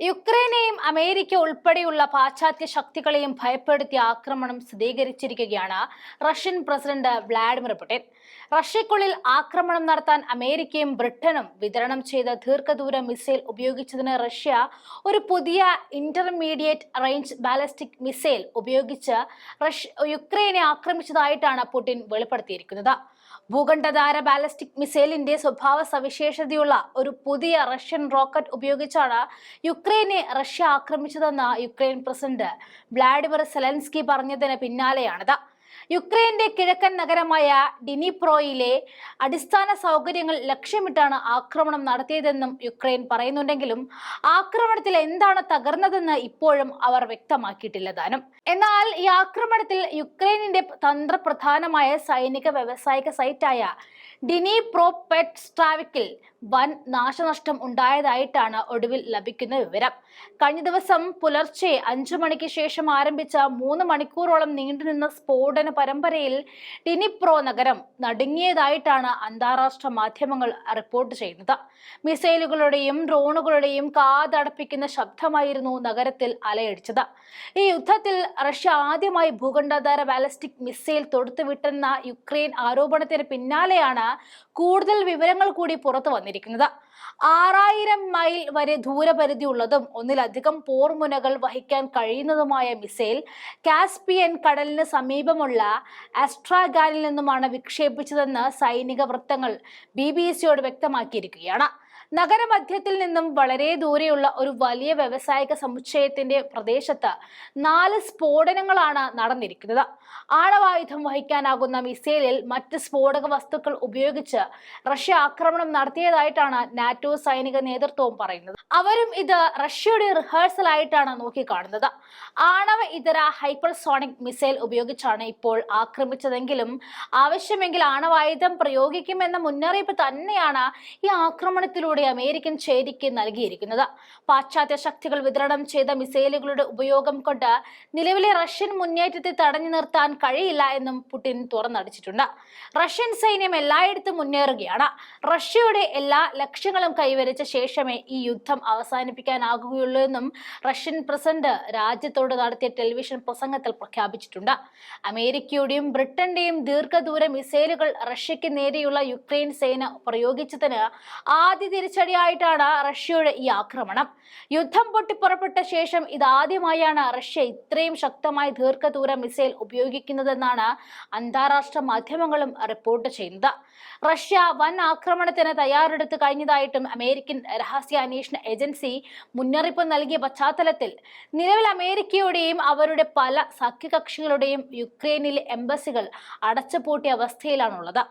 യുക്രൈനെയും America ഉൾപ്പെടെയുള്ള പാശ്ചാത്യ ശക്തികളെയും ഭയപ്പെടുത്തിയ ആക്രമണം സ്ഥിരീകരിച്ചിരിക്കുകയാണ് റഷ്യൻ പ്രസിഡന്റ് വ്ളാഡിമിർ പുടിൻ. റഷ്യക്കുള്ളിൽ ആക്രമണം നടത്താൻ അമേരിക്കയും ബ്രിട്ടനും വിതരണം ചെയ്ത ദീർഘദൂര മിസൈൽ ഉപയോഗിച്ചതിന് റഷ്യ ഒരു പുതിയ ഇന്റർമീഡിയറ്റ് റേഞ്ച് ബാലിസ്റ്റിക് മിസൈൽ ഉപയോഗിച്ച് റഷ്യ യുക്രൈനെ ആക്രമിച്ചതായിട്ടാണ് പുടിൻ വെളിപ്പെടുത്തിയിരിക്കുന്നത്. ഭൂഖണ്ഡധാര ബാലിസ്റ്റിക് മിസൈലിന്റെ സ്വഭാവ സവിശേഷതയുള്ള ഒരു പുതിയ റഷ്യൻ റോക്കറ്റ് ഉപയോഗിച്ചാണ് യുക്രൈനെ റഷ്യ ആക്രമിച്ചതെന്ന യുക്രൈൻ പ്രസിഡന്റ് വ്ളാഡിമിർ സെലൻസ്കി പറഞ്ഞതിന് പിന്നാലെയാണിത്. യുക്രൈന്റെ കിഴക്കൻ നഗരമായ ഡിനിപ്രോയിലെ അടിസ്ഥാന സൗകര്യങ്ങൾ ലക്ഷ്യമിട്ടാണ് ആക്രമണം നടത്തിയതെന്നും യുക്രൈൻ പറയുന്നുണ്ടെങ്കിലും ആക്രമണത്തിൽ എന്താണ് തകർന്നതെന്ന് ഇപ്പോഴും അവർ വ്യക്തമാക്കിയിട്ടില്ല താനും. എന്നാൽ ഈ ആക്രമണത്തിൽ യുക്രൈനിന്റെ തന്ത്രപ്രധാനമായ സൈനിക വ്യവസായിക സൈറ്റായ ഡിനിപ്രോ പെറ്റ് സ്ട്രാവിക്കിൽ വൻ നാശനഷ്ടം ഉണ്ടായതായിട്ടാണ് ഒടുവിൽ ലഭിക്കുന്ന വിവരം. കഴിഞ്ഞ ദിവസം പുലർച്ചെ അഞ്ചു മണിക്ക് ശേഷം ആരംഭിച്ച മൂന്ന് മണിക്കൂറോളം നീണ്ടുനിന്ന സ്ഫോടന പരമ്പരയിൽ ഡിനിപ്രോ നഗരം നടുങ്ങിയതായിട്ടാണ് അന്താരാഷ്ട്ര മാധ്യമങ്ങൾ റിപ്പോർട്ട് ചെയ്യുന്നത്. മിസൈലുകളുടെയും ഡ്രോണുകളുടെയും കാതടപ്പിക്കുന്ന ശബ്ദമായിരുന്നു നഗരത്തിൽ അലയടിച്ചത്. ഈ യുദ്ധത്തിൽ റഷ്യ ആദ്യമായി ഭൂഖണ്ഡാധാര ബാലിസ്റ്റിക് മിസൈൽ തൊടുത്തുവിട്ടെന്ന യുക്രൈൻ ആരോപണത്തിന് പിന്നാലെയാണ് കൂടുതൽ വിവരങ്ങൾ കൂടി പുറത്തു വന്നിരിക്കുന്നത്. ആറായിരം മൈൽ വരെ ദൂരപരിധി ഉള്ളതും ഒന്നിലധികം പോർമുനകൾ വഹിക്കാൻ കഴിയുന്നതുമായ മിസൈൽ കാസ്പിയൻ കടലിന് സമീപമുള്ള അസ്ട്രാഗാനിൽ നിന്നുമാണ് വിക്ഷേപിച്ചതെന്ന് സൈനിക വൃത്തങ്ങൾ ബി ബി സിയോട് വ്യക്തമാക്കിയിരിക്കുകയാണ്. നഗരമധ്യത്തിൽ നിന്നും വളരെ ദൂരെയുള്ള ഒരു വലിയ വ്യവസായിക സമുച്ചയത്തിന്റെ പ്രദേശത്ത് നാല് സ്ഫോടനങ്ങളാണ് നടന്നിരിക്കുന്നത്. ആണവായുധം വഹിക്കാനാകുന്ന മിസൈലിൽ മറ്റ് സ്ഫോടക വസ്തുക്കൾ ഉപയോഗിച്ച് റഷ്യ ആക്രമണം നടത്തിയതായിട്ടാണ് നാറ്റോ സൈനിക നേതൃത്വവും പറയുന്നത്. അവരും ഇത് റഷ്യയുടെ റിഹേഴ്സൽ ആയിട്ടാണ് നോക്കിക്കാണുന്നത്. ആണവ ഇതര ഹൈപ്പർസോണിക് മിസൈൽ ഉപയോഗിച്ചാണ് ഇപ്പോൾ ആക്രമിച്ചതെങ്കിലും ആവശ്യമെങ്കിൽ ആണവായുധം പ്രയോഗിക്കുമെന്ന മുന്നറിയിപ്പ് തന്നെയാണ് ഈ ആക്രമണത്തിലൂടെ അമേരിക്കൻ ചേരിക്ക് നൽകിയിരിക്കുന്നത്. പാശ്ചാത്യ ശക്തികൾ വിതരണം ചെയ്ത മിസൈലുകളുടെ ഉപയോഗം കൊണ്ട് നിലവിലെ റഷ്യൻ മുന്നേറ്റത്തെ തടഞ്ഞു നിർത്താൻ കഴിയില്ല എന്നും പുടിൻ തുറന്നടിച്ചിട്ടുണ്ട്. റഷ്യൻ സൈന്യം എല്ലായിടത്തും മുന്നേറുകയാണ്. റഷ്യയുടെ എല്ലാ ലക്ഷ്യങ്ങളും കൈവരിച്ച ശേഷമേ ഈ യുദ്ധം അവസാനിപ്പിക്കാനാകുകയുള്ളൂ എന്നും റഷ്യൻ പ്രസിഡന്റ് രാജ്യത്തോട് നടത്തിയ ടെലിവിഷൻ പ്രസംഗത്തിൽ പ്രഖ്യാപിച്ചിട്ടുണ്ട്. അമേരിക്കയുടെയും ബ്രിട്ടന്റെയും ദീർഘദൂര മിസൈലുകൾ റഷ്യക്ക് നേരെയുള്ള യുക്രൈൻ സേന പ്രയോഗിച്ചതിന് ആദ്യ തിരിച്ചടിയായിട്ടാണ് റഷ്യയുടെ ഈ ആക്രമണം. യുദ്ധം പൊട്ടിപ്പുറപ്പെട്ട ശേഷം ഇതാദ്യമായാണ് റഷ്യ ഇത്രയും ശക്തമായ ദീർഘദൂര മിസൈൽ ഉപയോഗിക്കുന്നതെന്നാണ് അന്താരാഷ്ട്ര മാധ്യമങ്ങളും റിപ്പോർട്ട് ചെയ്യുന്നത്. റഷ്യ വൻ ആക്രമണത്തിന് തയ്യാറെടുത്ത് കഴിഞ്ഞതായിട്ടും അമേരിക്കൻ രഹസ്യ അന്വേഷണ ഏജൻസി മുന്നറിയിപ്പ് നൽകിയ പശ്ചാത്തലത്തിൽ നിലവിൽ അമേരിക്കയുടെയും അവരുടെ പല സഖ്യകക്ഷികളുടെയും യുക്രൈനിലെ എംബസികൾ അടച്ചുപൂട്ടിയ അവസ്ഥയിലാണുള്ളത്.